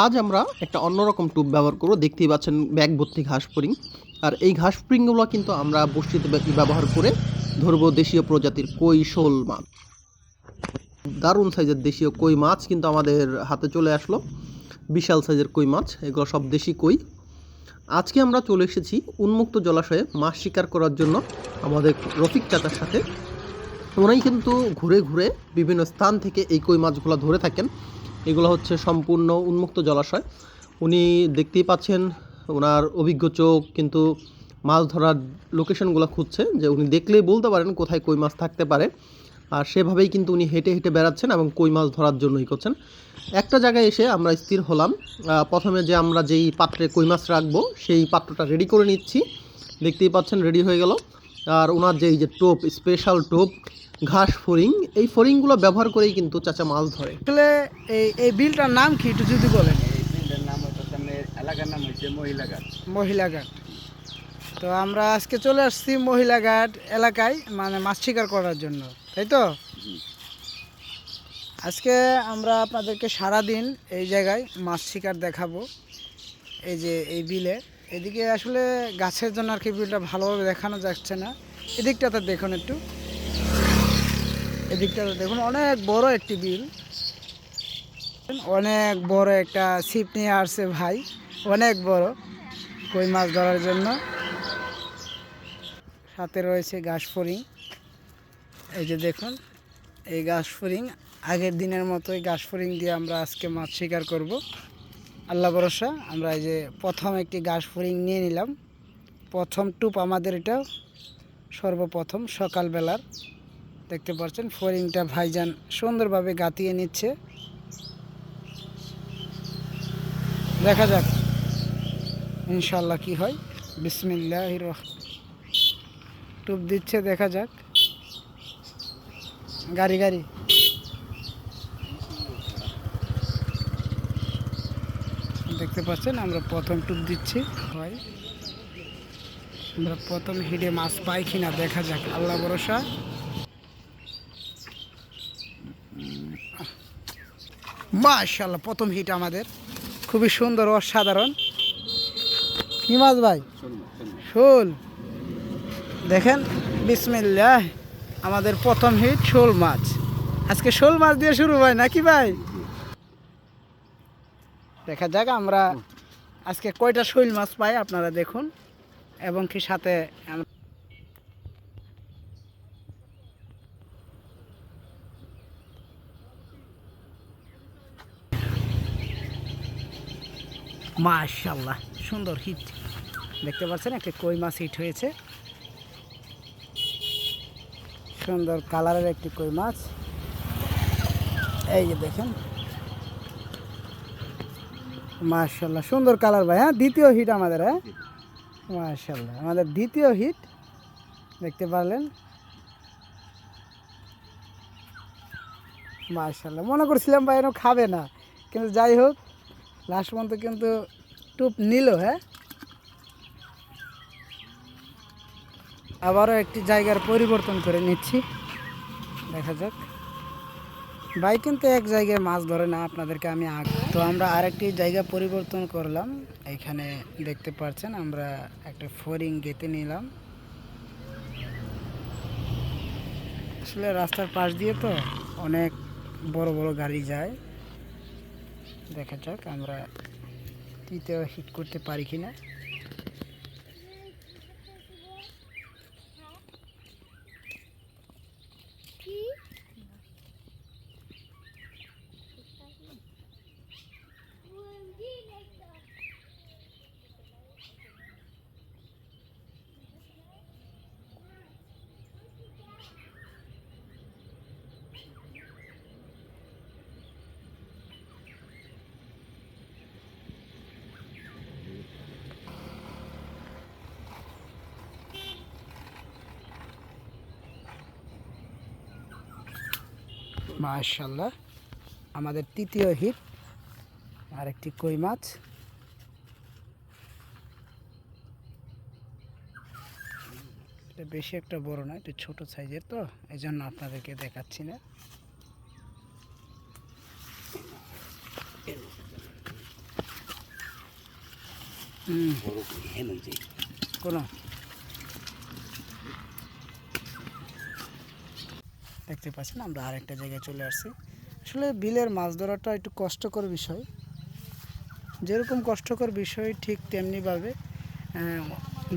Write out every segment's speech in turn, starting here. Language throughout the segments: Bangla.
আজ আমরা একটা অন্যরকম টুপ ব্যবহার করব। দেখতেই পাচ্ছেন ব্যাগ ভর্তি ঘাস ফড়িং আর এই ঘাস ফড়িংগুলো কিন্তু আমরা বস্তিতে ব্যবহার করে ধরবো দেশীয় প্রজাতির কই শোল মাছ। দারুণ সাইজের দেশীয় কই মাছ কিন্তু আমাদের হাতে চলে আসলো। বিশাল সাইজের কই মাছ, এগুলো সব দেশি কই। আজকে আমরা চলে এসেছি উন্মুক্ত জলাশয়ে মাছ শিকার করার জন্য আমাদের রফিক চাচার সাথে। ওনাই কিন্তু ঘুরে ঘুরে বিভিন্ন স্থান থেকে এই কই মাছগুলো ধরে থাকেন। এগুলো হচ্ছে সম্পূর্ণ উন্মুক্ত জলাশয়। উনি দেখতেই পাচ্ছেন ওনার অভিজ্ঞ চোখ, কিন্তু মাছ ধরার লোকেশনগুলো খুঁজছে যে উনি দেখলেই বলতে পারেন কোথায় কই মাছ থাকতে পারে। আর সেভাবেই কিন্তু উনি হেঁটে হেঁটে বেড়াচ্ছেন এবং কই মাছ ধরার জন্যই করছেন। একটা জায়গায় এসে আমরা স্থির হলাম। প্রথমে যে আমরা যেই পাত্রে কই মাছ রাখব, সেই পাত্রটা রেডি করে নিচ্ছি। দেখতেই পাচ্ছেন রেডি হয়ে গেল। আর ওনার যে এই যে টোপ স্পেশাল টোপ ঘাস ফড়িং এই ফড়িংগুলো ব্যবহার করেই কিন্তু চাচা মাছ ধরে। আসলে এই এই বিলটার নাম কি একটু যদি বলেন? এই বিলটার নাম হচ্ছে আপনার এলাকার নাম হচ্ছে মহিলাঘাট। মহিলাঘাট। তো আমরা আজকে চলে আসছি মহিলাঘাট এলাকায় মানে মাছ শিকার করার জন্য তাই তো? আজকে আমরা আপনাদেরকে সারা দিন এই জায়গায় মাছ শিকার দেখাবো এই যে এই বিলে। এদিকে আসলে গাছের জন্য আর কি বিলটা ভালোভাবে দেখানো যাচ্ছে না। এদিকটাতে দেখুন একটু। এদিকটাতে দেখুন, অনেক বড় একটি বিল। অনেক বড় একটা ছিপ নিয়ে আসছে ভাই, অনেক বড় কই মাছ ধরার জন্য। সাথে রয়েছে ঘাস ফড়িং। এই যে দেখুন, এই ঘাস ফড়িং, আগের দিনের মতোই ঘাস ফড়িং দিয়ে আমরা আজকে মাছ শিকার করব। আল্লাহ ভরসা, আমরা এই যে প্রথম একটি ঘাস ফড়িং নিয়ে নিলাম। প্রথম টুপ আমাদের এটা সর্বপ্রথম সকালবেলার। দেখতে পাচ্ছেন, ফড়িংটা ভাইজান সুন্দরভাবে গাতিয়ে নিচ্ছে। দেখা যাক ইনশাল্লাহ কি হয়। বিসমিল্লাহ টুপ দিচ্ছে, দেখা যাক। গাড়ি গাড়ি। দেখতে পাচ্ছেন, আমরা প্রথম টুপ দিচ্ছি। হয়। আমরা প্রথম হিডে মাছ পাই কিনা, দেখা যাক। আল্লাহ ভরসা। মাশাল্লাহ প্রথম হিট আমাদের। খুবই সুন্দর, অসাধারণ। কি মাছ ভাই, শোল। দেখেন, বিসমিল্লাহ, আমাদের প্রথম হিট শোল মাছ। আজকে শোল মাছ দিয়ে শুরু হয়, নাকি ভাই? দেখা যাক, আমরা আজকে কয়টা শৈল মাছ পাই, আপনারা দেখুন। এবং কি সাথে মাশাল্লাহ সুন্দর হিট। দেখতে পাচ্ছেন একটা কই মাছ হিট হয়েছে। সুন্দর কালারের একটি কই মাছ। এই যে দেখেন। মাশাল্লাহ সুন্দর কালার ভাই হ্যাঁ দ্বিতীয় হিট আমাদের হ্যাঁ? মাশাল্লাহ আমাদের দ্বিতীয় হিট, দেখতে পারলেন। মাশাল্লাহ মনে করছিলাম ভাই এরকম খাবে না, কিন্তু যাই হোক লাস্ট পর্যন্ত কিন্তু টুপ নিল হ্যাঁ? আবারও একটি জায়গার পরিবর্তন করে নিচ্ছি। দেখা যাক। ভাই কিন্তু এক জায়গায় মাছ ধরে না আপনাদেরকে আমি আগ তো আমরা আরেকটি জায়গা পরিবর্তন করলাম। এখানে দেখতে পাচ্ছেন, আমরা একটা ফরিং গেতে নিলাম। আসলে রাস্তার পাশ দিয়ে তো অনেক বড় বড় গাড়ি যায়। দেখা যাক আমরা তৃতীয় হিট করতে পারি কিনা। মাশাল্লাহ আমাদের তৃতীয় হিট আর একটি কই মাছ। এটা বেশি একটা বড় না একটু ছোট সাইজের তো এই জন্য আপনাদেরকে দেখাচ্ছি না। হুম। কোনো দেখতে পাচ্ছেন, আমরা আরেকটা জায়গায় চলে আসছি। আসলে বিলের মাছ ধরাটা একটু কষ্টকর বিষয়। যেরকম কষ্টকর বিষয়, ঠিক তেমনিভাবে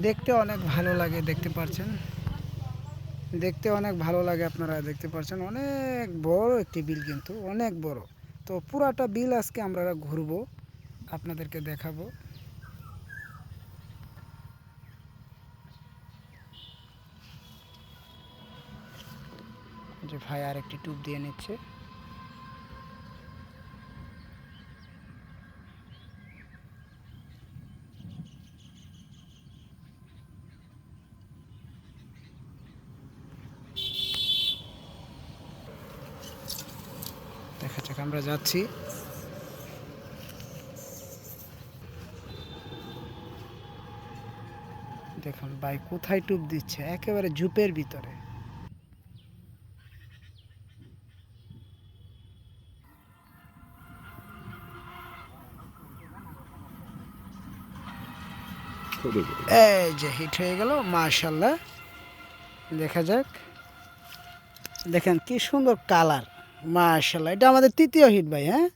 দেখতে অনেক ভালো লাগে, দেখতে পাচ্ছেন। দেখতে অনেক ভালো লাগে আপনারা দেখতে পাচ্ছেন। অনেক বড় একটি বিল কিন্তু, অনেক বড়। তো পুরাটা বিল আজকে আমরা ঘুরবো, আপনাদেরকে দেখাবো। যে ভাই আর একটি টুপ দিয়ে নিচ্ছে। দেখা যাক, আমরা যাচ্ছি। দেখুন, ভাই কোথায় টুপ দিচ্ছে? একেবারে ঝুপের ভিতরে। এই যে হিট হয়ে গেল মার্শাল্লাহ দেখা যাক। দেখেন কি সুন্দর কালার মার্শাল্লাহ এটা আমাদের তৃতীয় হিট ভাই হ্যাঁ?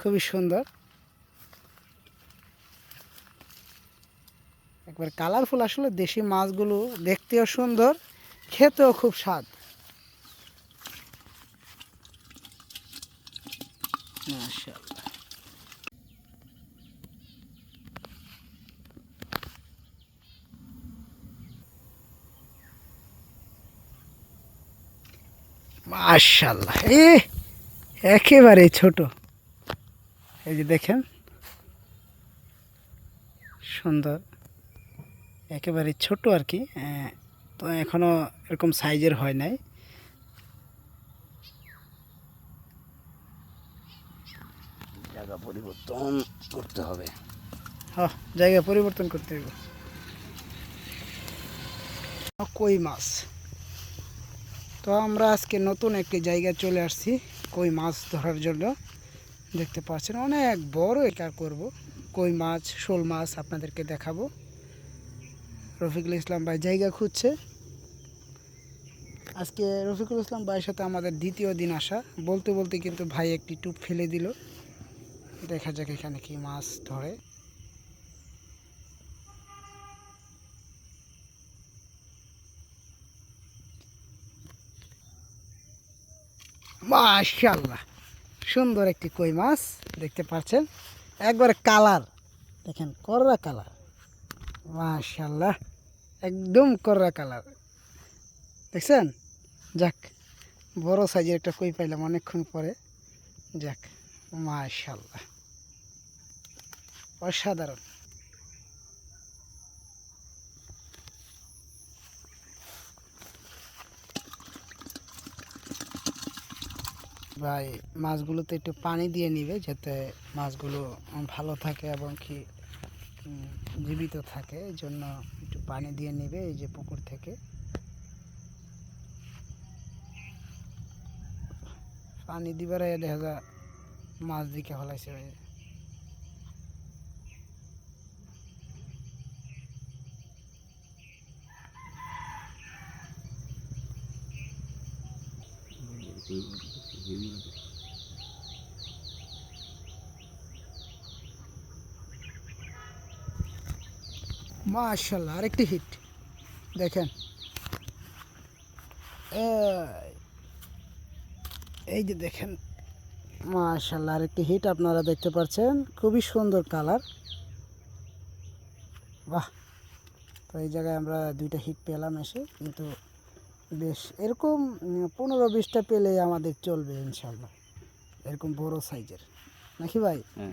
খুবই সুন্দর। একবার কালারফুল আসলে দেশি মাছগুলো দেখতেও সুন্দর, খেতেও খুব স্বাদ। মার্শাল্লাহ মাশাল্লাহ এ একেবারে ছোট। এই যে দেখেন সুন্দর। একেবারে ছোট আর কি। তো এখনও এরকম সাইজের হয় নাই। জায়গা পরিবর্তন করতে হবে। হ জায়গা পরিবর্তন করতে হবে। কই মাছ? তো আমরা আজকে নতুন একটি জায়গায় চলে আসছি, কই মাছ ধরার জন্য। দেখতে পাচ্ছেন, অনেক বড় একার করব। কই মাছ, শোল মাছ আপনাদেরকে দেখাবো। রফিকুল ইসলাম ভাই জায়গা খুঁজছে। আজকে রফিকুল ইসলাম ভাইয়ের সাথে আমাদের দ্বিতীয় দিন আসা। বলতে বলতে কিন্তু ভাই একটি টুপ ফেলে দিল। দেখা যাক এখানে কি মাছ ধরে। মাশাল্লাহ সুন্দর একটি কই মাছ, দেখতে পাচ্ছেন? একবারে কালার। দেখেন, কররা কালার। মাশাল্লাহ একদম কররা কালার। দেখছেন? যাক, বড় সাইজের একটা কই পাইলাম অনেকক্ষণ পরে। যাক মাশাল্লাহ অসাধারণ। ভাই, মাছগুলোতে একটু পানি দিয়ে নিবে যাতে মাছগুলো ভালো থাকে এবং কি জীবিত থাকে। এই জন্য একটু পানি দিয়ে নিবে এই যে পুকুর থেকে। পানি দিবার দেখা যায় মাছ দিকে হলাইছে ভাই। মাশাল্লাহ, আরেকটি হিট দেখেন। এই যে দেখেন, মাশাল্লাহ, আরেকটি হিট আপনারা দেখতে পাচ্ছেন। খুবই সুন্দর কালার বাহ! তো এই জায়গায় আমরা দুইটা হিট পেলাম এসে, কিন্তু বেশ এরকম পনেরো বিশটা পেলে আমাদের চলবে ইনশাল্লাহ। এরকম বড় সাইজের নাকি ভাই? হ্যাঁ।